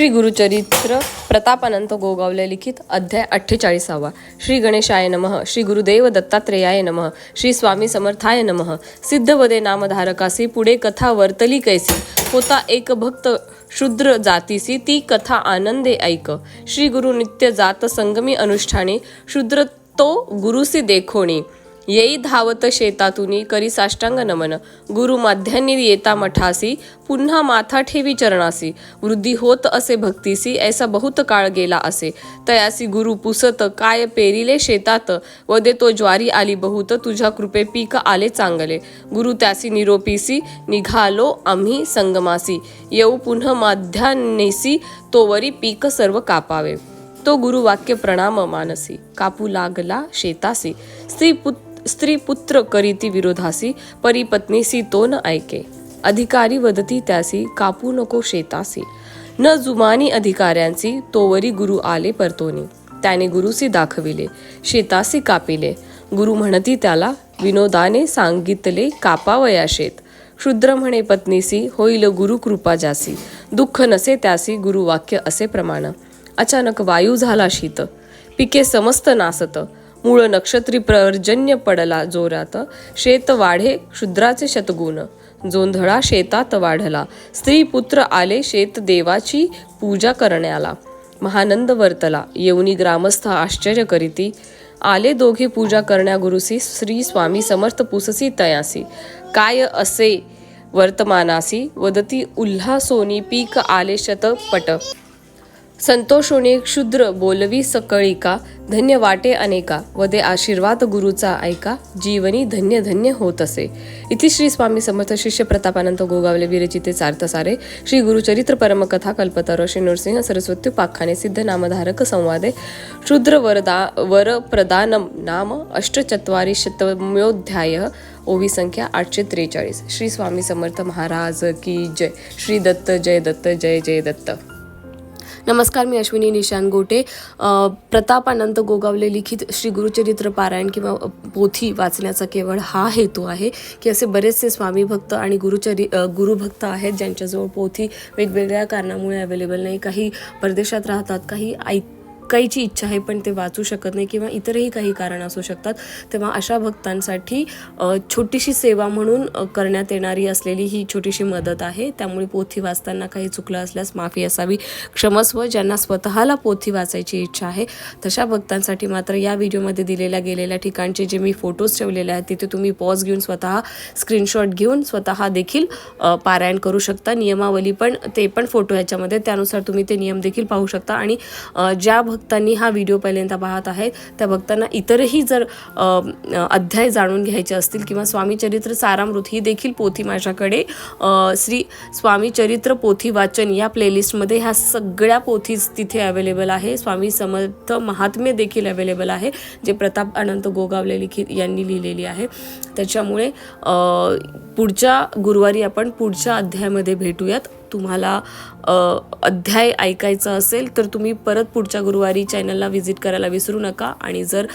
श्री गुरुचरित्र प्रतापानंत गोगावले लिखित अध्याय अठ्ठेचाळीसावा. श्री गणेशाय नमः श्री गुरुदेव दत्तात्रेयाय नमः श्री स्वामी समर्थाय नमः. सिद्धवदे नामधारकासी पुढे कथा वर्तली कैसी? होता एक भक्त शूद्र जातीसी ती कथा आनंदे ऐक. श्री गुरु नित्य जात संगमी अनुष्ठाने शूद्र तो गुरुसी देखोणी येई धावत शेतातून करी साष्टांग नमन. गुरु माध्यांनी येता मठासी पुन्हा माथा ठेवी चरणासी. वृद्धी होत असे भक्तीसी ऐसा बहुत काळ गेला असे. तयासी गुरु पुसत काय पेरिले शेतात? व देतो ज्वारी आली बहुत तुझ्या कृपे पीक आले चांगले. गुरु त्यासी निरोपीसी निघालो आम्ही संगमासी. येऊ पुन्हा माध्यान्नेसी तोवरी पीक सर्व कापावे. तो गुरुवाक्य प्रणाम मानसी. कापू लागला शेतासी. स्त्री पुत स्त्री पुत्र करीती विरोधासी परिपत्नीसी तो न ऐके। अधिकारी वदती त्यासी कापू नको शेतासी। न जुमानी अधिकाऱ्यांची तोवरी गुरु आले परतोनी। त्याने गुरुसी दाखविले शेतासी कापिले। गुरु म्हणती त्याला विनोदाने सांगितले कापावया शेत। शूद्र म्हणे पत्नीसी होईल गुरु कृपा जासी दुःख नसे त्यासी गुरुवाक्य असे प्रमाण। अचानक वायू झाला शीत। पिके समस्त नासत। मूळ नक्षत्री पर्जन्य पडला जोरात. शेत वाढे शूद्राचे शतगुण. जोंधळा शेतात वाढला. स्त्री पुत्र आले शेत देवाची पूजा करण्याला. महानंद वर्तला. येऊनी ग्रामस्थ आश्चर्य करीती आले दोघे पूजा करण्या गुरुसी श्री स्वामी समर्थ पुससी तयासी. काय असे वर्तमानासी? वदती उल्हासोनी पीक आले शतपट. संतोषोने क्षुद्र बोलवी सकळिका धन्य वाटे अनेका वदे आशीर्वाद गुरुचा ऐका जीवनी धन्य धन्य होत असे इथे श्री स्वामी समर्थ शिष्य प्रतापानंद गोगावले विरचिते सार्थ सारे श्री गुरुचरित्र परमकथा कल्पतरो श्री नृसिंह सरस्वती पाखाने सिद्ध नामधारक संवादे. क्षुद्र वरदा वर प्रदानम नाम अष्टचत्वारी शतम्योध्याय ओवी संख्या आठशे त्रेचाळीस. श्री स्वामी समर्थ महाराज की जय. श्री दत्त जय दत्त जय जय दत्त. नमस्कार मी अश्विनी निशान गोटे. प्रताप अनंत गोगावले लिखित श्री गुरुचरित्र पारायण किंवा पोथी वाचण्याचा केवळ हा हेतू आहे की असे बरेचसे स्वामी भक्त आणि गुरुचरि गुरुभक्त आहेत ज्यांच्याजवळ पोथी वेगवेगळ्या कारणामुळे अवेलेबल नाही. काही परदेशात राहतात काही ऐक ऐकायची इच्छा आहे पण ते वाचू शकत नाही किंवा इतरही काही कारण असू शकतात. तेव्हा अशा भक्तांसाठी छोटीशी सेवा म्हणून करण्यात येणारी असलेली ही छोटीशी मदत आहे. त्यामुळे पोथी वाचताना काही चुकलं असल्यास माफी असावी. क्षमस्व ज्यांना स्वतःला पोथी वाचायची इच्छा आहे तशा भक्तांसाठी मात्र या व्हिडिओमध्ये दिलेल्या गेलेल्या ठिकाणचे जे मी फोटोज ठेवलेले आहेत तिथे तुम्ही पॉज घेऊन स्वतः स्क्रीनशॉट घेऊन स्वतः देखील पारायण करू शकता. नियमावली पण ते पण फोटो ह्याच्यामध्ये त्यानुसार तुम्ही ते नियम देखील पाहू शकता. आणि ज्या भक्त भक्तांनी हा व्हिडिओ पहिल्यांदा पाहत आहेत. त्या भक्तांना इतरही जर अध्याय जाणून घ्यायचे असतील किंवा स्वामी चरित्र सारामृत ही देखील पोथी माझ्याकडे श्री स्वामी चरित्र पोथी वाचन या प्लेलिस्टमध्ये ह्या सगळ्या पोथीज तिथे अवेलेबल आहे. स्वामी समर्थ महात्म्य देखील अवेलेबल आहे जे प्रताप अनंत गोगावले लिखित यांनी लिहिलेली आहे. त्याच्यामुळे पुढच्या गुरुवारी आपण पुढच्या अध्यायामध्ये भेटूयात. तुम्हाला अध्याय ऐकायचा असेल तर तुम्ही परत पुढच्या गुरुवारी चॅनलला व्हिजिट करायला विसरू नका. आणि जर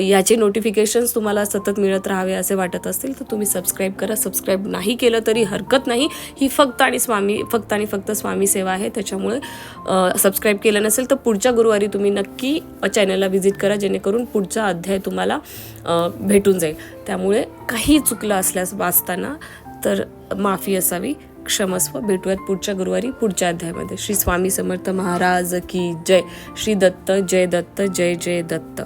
याचे नोटिफिकेशन्स तुम्हाला सतत मिळत राहावे असे वाटत असतील तर तुम्ही सबस्क्राईब करा. सबस्क्राईब नाही केलं तरी हरकत नाही. ही फक्त आणि स्वामी फक्त आणि फक्त स्वामी सेवा आहे. त्याच्यामुळे सबस्क्राईब केलं नसेल तर पुढच्या गुरुवारी तुम्ही नक्की चॅनलला व्हिजिट करा जेणेकरून पुढचा अध्याय तुम्हाला भेटून जाईल. त्यामुळे काही चुकलं असल्यास वाचताना तर माफी असावी. क्षमस्व. भेटूयात पुढच्या गुरुवारी पुढच्या अध्यायामध्ये. श्री स्वामी समर्थ महाराज की जय. श्री दत्त जय दत्त जय जय दत्त.